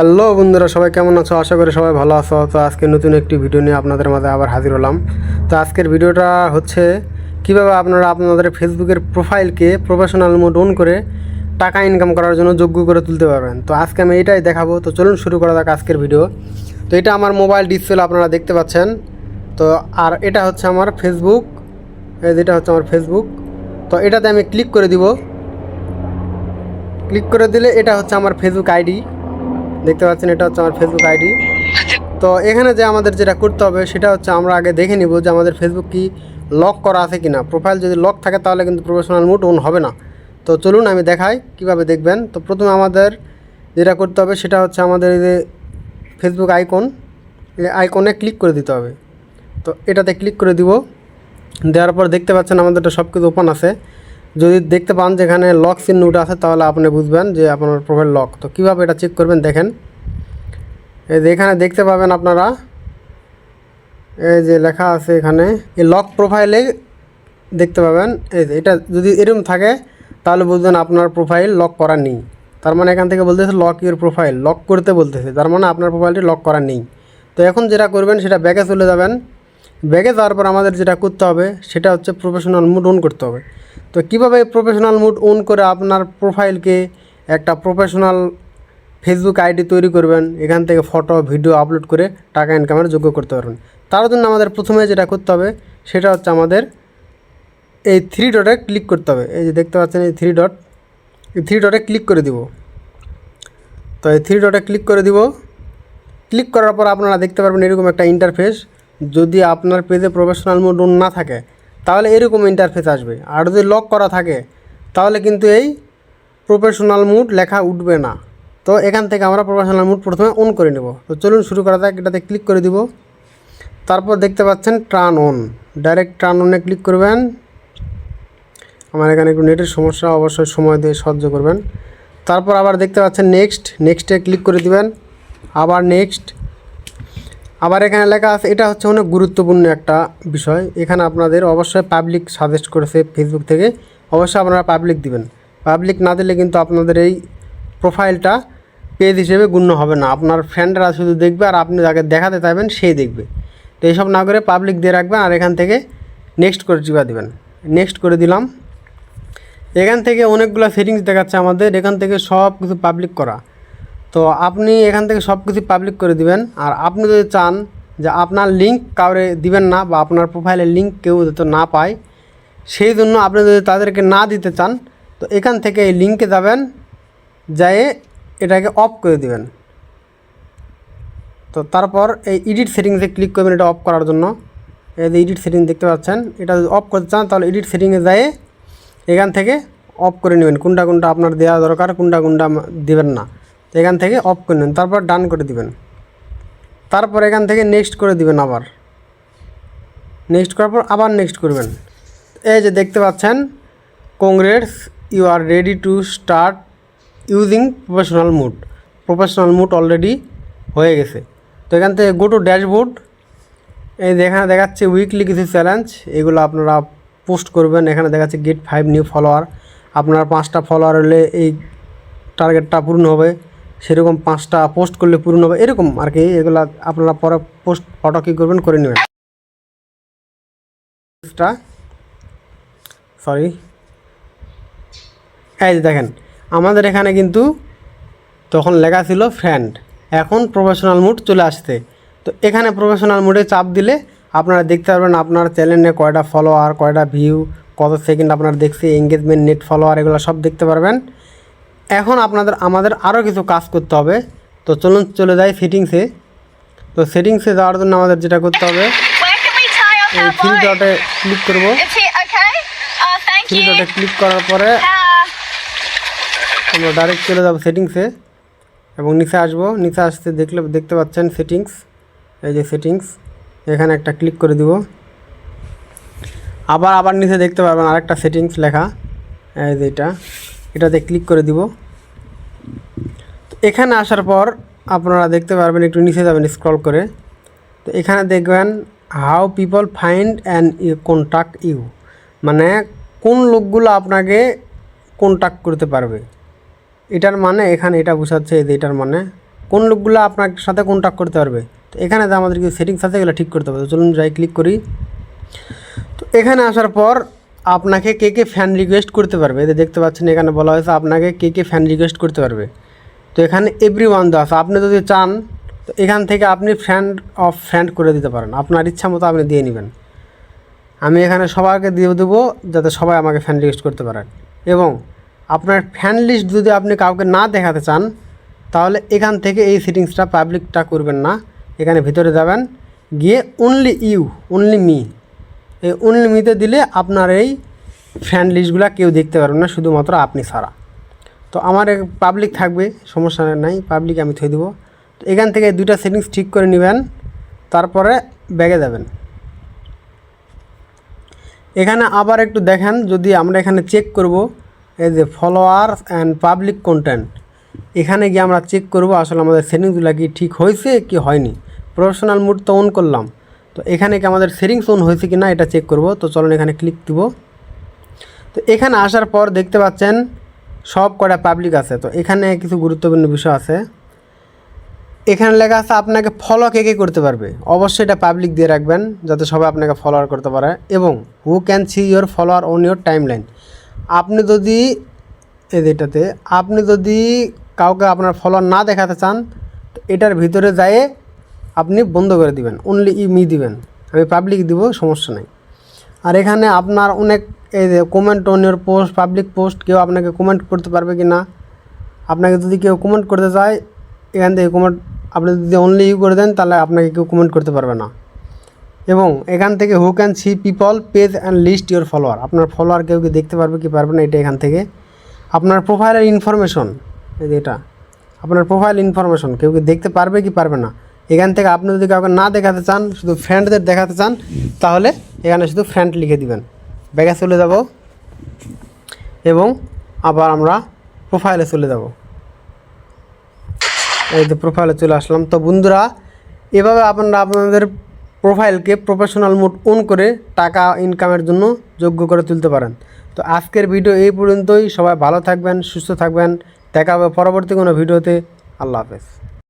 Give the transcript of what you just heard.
Hello বন্ধুরা, সবাই কেমন আছো? আশা করি সবাই ভালো আছো। তো আজকে নতুন একটি ভিডিও নিয়ে আপনাদের মাঝে আবার হাজির হলাম। তো আজকের ভিডিওটা হচ্ছে কীভাবে আপনারা আপনাদের ফেসবুকের প্রোফাইলকে প্রফেশনাল মোড অন করে টাকা ইনকাম করার জন্য যোগ্য করে তুলতে পারবেন। তো আজকে আমি এটাই দেখাবো। তো চলুন শুরু করা যাক আজকের ভিডিও তো এটা আমার মোবাইল ডিসপ্লে আপনারা দেখতে পাচ্ছেন। তো আর এটা হচ্ছে আমার ফেসবুক যেটা হচ্ছে আমার ফেসবুক তো এটাতে আমি ক্লিক করে দিব। ক্লিক করে দিলে এটা হচ্ছে আমার ফেসবুক আইডি দেখতে পাচ্ছেন, এটা হচ্ছে আমার ফেসবুক আইডি তো এখানে যে আমাদের যেটা করতে হবে, সেটা হচ্ছে আমরা আগে দেখে নিব যে আমাদের ফেসবুক কি লক করা আছে কিনা। প্রোফাইল যদি লক থাকে, তাহলে কিন্তু প্রফেশনাল মুড অন হবে না। তো চলুন আমি দেখাই, কীভাবে দেখবেন। তো প্রথমে আমাদের যেটা করতে হবে, সেটা হচ্ছে আমাদের যে ফেসবুক আইকন আইকনে ক্লিক করে দিতে হবে। তো এটাতে ক্লিক করে দিব। দেওয়ার পর দেখতে পাচ্ছেন আমাদেরটা সব কিছু ওপেন আছে। যদি দেখতে পান যেখানে লক চিহ্ন উঠে আছে, তাহলে আপনি বুঝবেন যে আপনার প্রোফাইল লক তো কীভাবে এটা চেক করবেন দেখেন। এই যে এখানে দেখতে পাবেন আপনারা, এই যে লেখা আছে এখানে, এই লক প্রোফাইলে দেখতে পাবেন। এই যে এটা যদি এরকম থাকে, তাহলে বুঝবেন আপনার প্রোফাইল লক করা নেই। তার মানে এখান থেকে বলতেছে লক ইউর প্রোফাইল লক করতে বলতেছে। তার মানে আপনার প্রোফাইলটি লক করা নেই। তো এখন যেটা করবেন, সেটা ব্যাগে চলে যাবেন। ব্যাগে যাওয়ার পর আমাদের যেটা করতে হবে, সেটা হচ্ছে প্রফেশনাল মুড অন করতে হবে। তো কীভাবে প্রফেশনাল মুড অন করে আপনার প্রোফাইলকে একটা প্রফেশনাল ফেসবুক আইডি তৈরি করবেন, এখান থেকে ফটো ভিডিও আপলোড করে টাকা ইনকামের যোগ্য করতে পারবেন। তার জন্য আমাদের প্রথমে যেটা করতে হবে, সেটা হচ্ছে আমাদের এই থ্রি ডটে ক্লিক করতে হবে। এই যে দেখতে পাচ্ছেন, এই থ্রি ডট এই থ্রি ডটে ক্লিক করে দিব। তো এই থ্রি ডটে ক্লিক করে দিব। ক্লিক করার পর আপনারা দেখতে পারবেন এরকম একটা ইন্টারফেস যদি আপনার পেজে প্রফেশনাল মোড অন না থাকে, তাহলে এরকম ইন্টারফেস আসবে। আর যদি লক করা থাকে, তাহলে কিন্তু এই প্রফেশনাল মুড লেখা উঠবে না। তো এখান থেকে আমরা প্রফেশনাল মুড প্রথমে অন করে নেব। তো চলুন শুরু করা যাক, এটাতে ক্লিক করে দিব। তারপর দেখতে পাচ্ছেন ট্রান অন ডাইরেক্ট ট্রান অনে ক্লিক করবেন। আমার এখানে একটু নেটের সমস্যা, অবশ্যই সময় দিয়ে সহ্য করবেন। তারপর আবার দেখতে পাচ্ছেন নেক্সট নেক্সটে ক্লিক করে দিবেন। আবার নেক্সট আবার এখানে লেখা আছে, এটা হচ্ছে অনেক গুরুত্বপূর্ণ একটা বিষয়। এখানে আপনাদের অবশ্যই পাবলিক সাজেস্ট করেছে ফেসবুক থেকে, অবশ্যই আপনারা পাবলিক দিবেন। পাবলিক না দিলে কিন্তু আপনাদের এই প্রোফাইলটা পেজ হিসেবে গণ্য হবে না। আপনার ফ্রেন্ডরা শুধু দেখবে আর আপনি যাকে দেখাতে চাইবেন সেই দেখবে। তো এইসব না করে পাবলিক দিয়ে রাখবেন আর এখান থেকে নেক্সট করে চিপা দেবেন। নেক্সট করে দিলাম। এখান থেকে অনেকগুলো সেটিংস দেখাচ্ছে আমাদের। এখান থেকে সব কিছু পাবলিক করা। তো আপনি এখান থেকে সব কিছু পাবলিক করে দিবেন। আর আপনি যদি চান যে আপনার লিঙ্ক কাউরে দিবেন না বা আপনার প্রোফাইলের লিঙ্ক কেউ যাতে না পায়, সেই জন্য আপনি যদি তাদেরকে না দিতে চান, তো এখান থেকে এই লিঙ্কে যাবেন, যেয়ে এটাকে অফ করে দিবেন। তো তারপর এই এডিট সেটিংসে ক্লিক করবেন এটা অফ করার জন্য। এই যে এডিট সেটিং দেখতে পাচ্ছেন, এটা যদি অফ করতে চান, তাহলে এডিট সেটিংয়ে যেয়ে এখান থেকে অফ করে নেবেন। কোনটা কোনটা আপনার দেওয়া দরকার, কোনটা কোনটা দেবেন না। তো এখান থেকে অফ করে নেবেন তারপর ডান করে দিবেন। তারপর এখান থেকে নেক্সট করে দিবেন আবার। নেক্সট করার পর আবার নেক্সট করবেন। এই যে দেখতে পাচ্ছেন congrats you are ready to start using professional mode professional mode already হয়ে গেছে। তো এখান থেকে গো টু ড্যাশবোর্ড এই এখানে দেখাচ্ছে উইকলি কিছু চ্যালেঞ্জ এগুলো আপনারা পোস্ট করবেন। এখানে দেখাচ্ছে গেট ফাইভ নিউ ফলোয়ার আপনার পাঁচটা ফলোয়ার হলে এই টার্গেটটা পূর্ণ হবে। সেরকম পাঁচটা পোস্ট করলে পূর্ণ হবে এরকম আর কি, এগুলো আপনারা পরে পোস্ট ফটো কী করবেন করে নেবেন। সরি এই যে দেখেন, আমাদের এখানে কিন্তু তখন লেখা ছিল ফ্রেন্ড এখন প্রফেশনাল মুড চলে আসছে। তো এখানে প্রফেশনাল মুডে চাপ দিলে আপনারা দেখতে পারবেন আপনার চ্যানেলে কয়টা ফলোয়ার কয়টা ভিউ কত সেকেন্ড আপনার দেখছে এঙ্গেজমেন্ট নেট ফলোয়ার এগুলো সব দেখতে পারবেন। এখন আপনাদের আমাদের আরও কিছু কাজ করতে হবে। তো চলুন চলে যাই সেটিংসে তো সেটিংসে যাওয়ার জন্য আমাদের যেটা করতে হবে থ্রি ডটে ক্লিক করব। থ্রি ডটে ক্লিক করার পরে Uh, আমরা ডাইরেক্ট চলে যাব সেটিংসে এবং নিচে আসব। নিচে আসতে দেখলে দেখতে পাচ্ছেন সেটিংস এই যে সেটিংস এখানে একটা ক্লিক করে দিব। আবার আবার নিচে দেখতে পাবেন আরেকটা সেটিংস লেখা। এই যে এটা এটাতে ক্লিক করে দিব। এখানে আসার পর আপনারা দেখতে পারবেন, একটু নিচে যাবেন স্ক্রল করে। তো এখানে দেখবেন how people find and you contact you মানে কোন লোকগুলো আপনাকে কন্ট্যাক্ট করতে পারবে। এটার মানে এখানে এটা বোঝাচ্ছে যে এটার মানে কোন লোকগুলো আপনার সাথে কন্ট্যাক্ট করতে পারবে। তো এখানে যে আমাদের কিছু সেটিংস আছে, এগুলো ঠিক করতে হবে। তো চলুন যাই ক্লিক করি। তো এখানে আসার পর আপনাকে কে কে ফ্যান রিকোয়েস্ট করতে পারবে। এতে দেখতে পাচ্ছেন, এখানে বলা হয়েছে আপনাকে কে কে ফ্যান রিকোয়েস্ট করতে পারবে। তো এখানে এভরি ওয়ান দেওয়া আছে। আপনি যদি চান, তো এখান থেকে আপনি ফ্রেন্ড অফ ফ্রেন্ড করে দিতে পারেন। আপনার ইচ্ছা মতো আপনি দিয়ে নেবেন। আমি এখানে সবাইকে দিয়ে দেবো যাতে সবাই আমাকে ফ্যান রিকোয়েস্ট করতে পারেন এবং আপনার ফ্যান লিস্ট যদি আপনি কাউকে না দেখাতে চান, তাহলে এখান থেকে এই সেটিংসটা পাবলিকটা করবেন না। এখানে ভিতরে যাবেন। গিয়ে অনলি ইউ অনলি মি এই অনলি মিতে দিলে আপনার এই ফ্যান লিস্টগুলো কেউ দেখতে পারবেন না, শুধুমাত্র আপনি ছাড়া। তো আমার পাবলিক থাকবে, সমস্যা নাই পাবলিক আমি থই দেবো। তো এখান থেকে দুইটা সেটিংস ঠিক করে নেবেন, তারপরে ব্যাগে যাবেন। এখানে আবার একটু দেখেন, যদি আমরা এখানে চেক করব, এই যে ফলোয়ার অ্যান্ড পাবলিক কন্টেন্ট এখানে গিয়ে আমরা চেক করব, আসলে আমাদের সেটিংসগুলো কি ঠিক হয়েছে কি হয়নি। প্রফেশনাল মুড তো অন করলাম। তো এখানে কি আমাদের সেটিংস অন হয়েছে কি না এটা চেক করব। তো চলুন এখানে ক্লিক দিব। তো এখানে আসার পর দেখতে পাচ্ছেন সব কটা পাবলিক আছে। তো এখানে কিছু গুরুত্বপূর্ণ বিষয় আছে। এখানে লেখা আছে, আপনাকে ফলো কে কে করতে পারবে? অবশ্যই এটা পাবলিক দিয়ে রাখবেন, যাতে সবাই আপনাকে ফলোয়ার করতে পারে। এবং who can see your follower on your timeline আপনি যদি এটাতে, আপনি যদি কাউকে আপনার ফলোয়ার না দেখাতে চান, এটার ভিতরে যেয়ে আপনি বন্ধ করে দিবেন অনলি ই মি দিবেন। আমি পাবলিক দিব, সমস্যা নেই। আর এখানে আপনার অনেক এই যে comment on your post public post কেউ আপনাকে কমেন্ট করতে পারবে কি না আপনাকে যদি কেউ কমেন্ট করতে চায়, এখান থেকে কমেন্ট আপনি যদি অনলি ইউ করে দেন, তাহলে আপনাকে কেউ কমেন্ট করতে পারবে না। এবং এখান থেকে who can see people page and list your follower আপনার ফলোয়ার কেউ কি দেখতে পারবে কি পারবে না, এটা এখান থেকে। আপনার প্রোফাইলের ইনফরমেশন এটা, আপনার প্রোফাইল ইনফরমেশন কেউ কি দেখতে পারবে কি পারবে না? এখান থেকে আপনি যদি কাউকে না দেখাতে চান, শুধু ফ্রেন্ডদের দেখাতে চান, তাহলে এখানে শুধু ফ্রেন্ড লিখে দিবেন। ব্যাগে চলে যাব এবং আবার আমরা প্রোফাইলে চলে যাব। এই যে প্রোফাইলে চলে আসলাম। তো বন্ধুরা, এভাবে আপনারা আপনাদের প্রোফাইলকে প্রফেশনাল মোড অন করে টাকা ইনকামের জন্য যোগ্য করে তুলতে পারেন। তো আজকের ভিডিও এই পর্যন্তই। সবাই ভালো থাকবেন, সুস্থ থাকবেন। দেখা হবে পরবর্তী কোনো ভিডিওতে আল্লাহ হাফেজ।